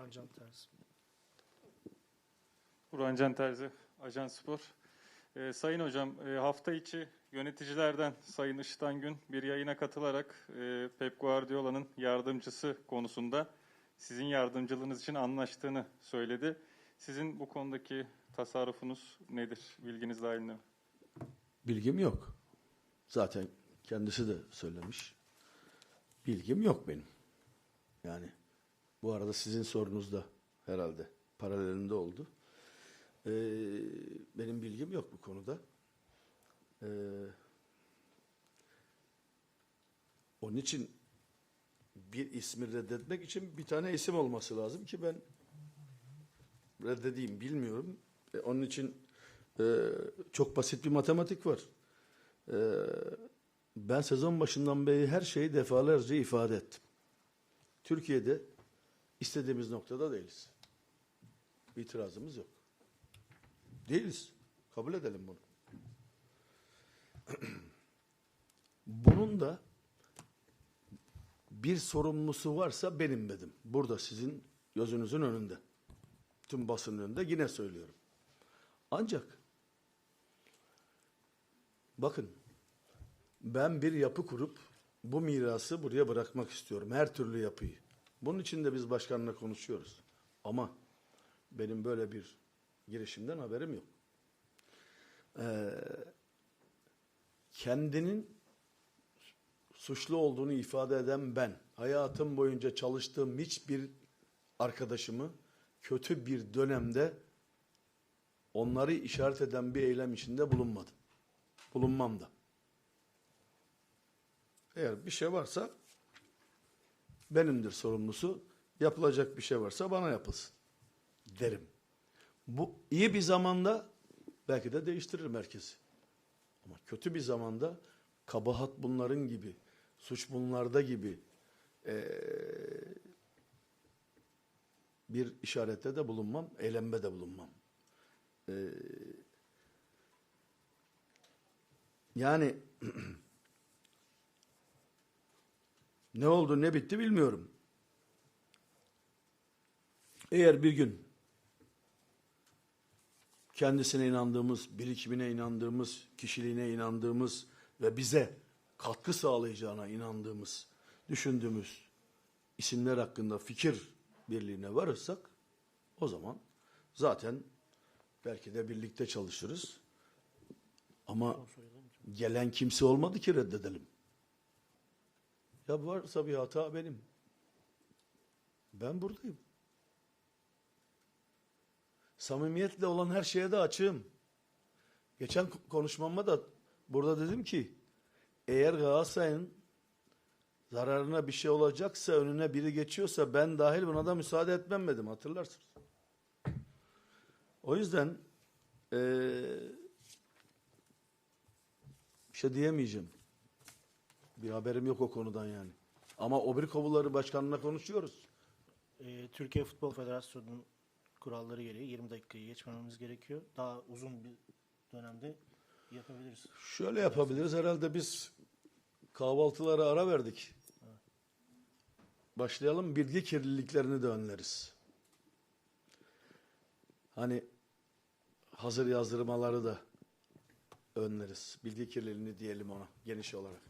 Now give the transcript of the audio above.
Burhan Can Terzi. Burhan Can Terzi, Ajans Spor. Ee, Sayın Hocam, e, hafta içi yöneticilerden Sayın Işıtan Gün bir yayına katılarak e, Pep Guardiola'nın yardımcısı konusunda sizin yardımcılığınız için anlaştığını söyledi. Sizin bu konudaki tasarrufunuz nedir? Bilginiz dahilinde mi? Bilgim yok. Zaten kendisi de söylemiş. Bilgim yok benim. Yani bu arada sizin sorunuz da herhalde paralelinde oldu. Ee, benim bilgim yok bu konuda. Ee, onun için bir ismi reddetmek için bir tane isim olması lazım ki ben reddedeyim bilmiyorum. E, onun için e, çok basit bir matematik var. E, ben sezon başından beri her şeyi defalarca ifade ettim. Türkiye'de istediğimiz noktada değiliz. İtirazımız yok. Değiliz. Kabul edelim bunu. Bunun da bir sorumlusu varsa benim dedim. Burada sizin gözünüzün önünde. Tüm basının önünde yine söylüyorum. Ancak bakın ben bir yapı kurup bu mirası buraya bırakmak istiyorum. Her türlü yapıyı. Bunun için de biz başkanla konuşuyoruz. Ama benim böyle bir girişimden haberim yok. Ee, kendinin suçlu olduğunu ifade eden ben, hayatım boyunca çalıştığım hiçbir arkadaşımı kötü bir dönemde onları işaret eden bir eylem içinde bulunmadım. Bulunmam da. Eğer bir şey varsa benimdir sorumlusu. Yapılacak bir şey varsa bana yapılsın derim. Bu iyi bir zamanda belki de değiştiririm herkesi. Ama kötü bir zamanda kabahat bunların gibi, suç bunlarda gibi eee, bir işarette de bulunmam, eylemde de bulunmam. Eee, yani ne oldu ne bitti bilmiyorum. Eğer bir gün kendisine inandığımız, birikimine inandığımız, kişiliğine inandığımız ve bize katkı sağlayacağına inandığımız, düşündüğümüz isimler hakkında fikir birliğine varırsak o zaman zaten belki de birlikte çalışırız. Ama gelen kimse olmadı ki reddedelim. Ya varsa bir hata benim. Ben buradayım. Samimiyetle olan her şeye de açığım. Geçen konuşmamda da burada dedim ki eğer Galatasaray'ın zararına bir şey olacaksa önüne biri geçiyorsa ben dahil buna da müsaade etmem dedim hatırlarsınız. O yüzden eee bir şey diyemeyeceğim. Bir haberim yok o konudan yani. Ama Obri Kovuları Başkanı'na konuşuyoruz. Ee, Türkiye Futbol Federasyonu'nun kuralları gereği 20 dakikayı geçmememiz gerekiyor. Daha uzun bir dönemde yapabiliriz. Şöyle yapabiliriz. Herhalde biz kahvaltılara ara verdik. Başlayalım. Bilgi kirliliklerini de önleriz. Hani hazır yazdırmaları da önleriz. Bilgi kirliliğini diyelim ona geniş olarak.